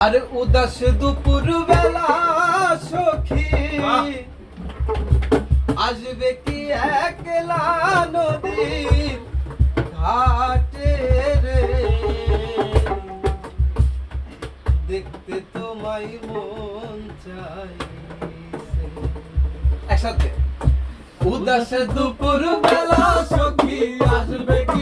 আর উদাস দুপুর বেলা সখী। আসবে কি একলা নদীর ঘাটে দেখতে তোমায় মন চাইছে একসাথে। উদাস দুপুর বেলা সখী আসবে কি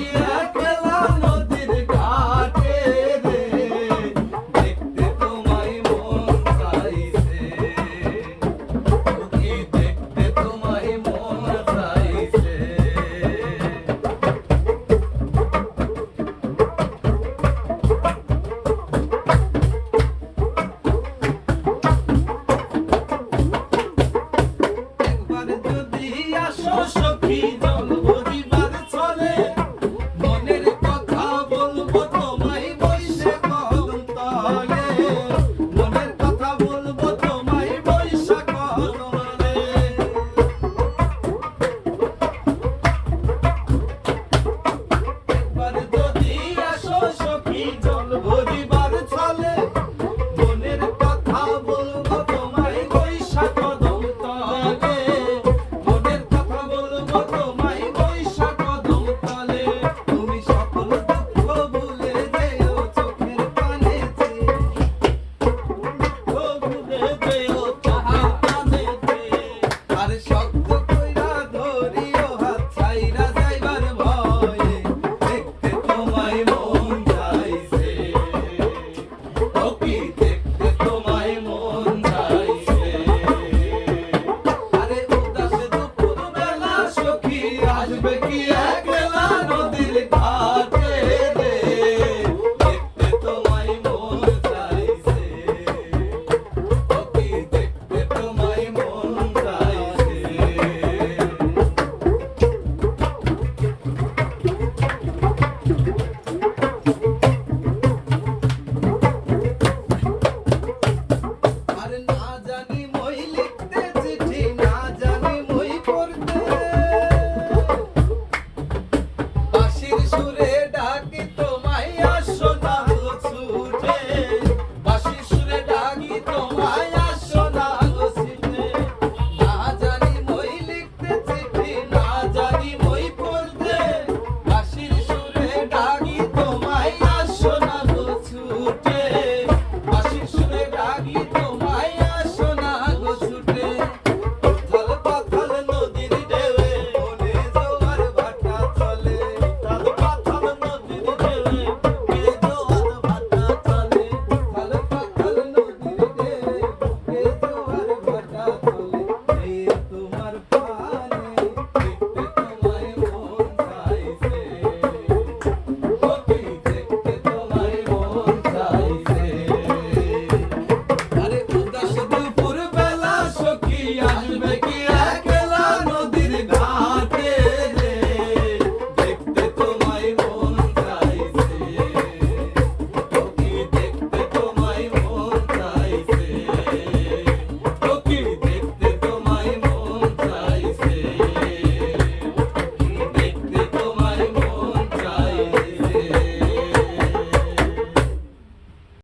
be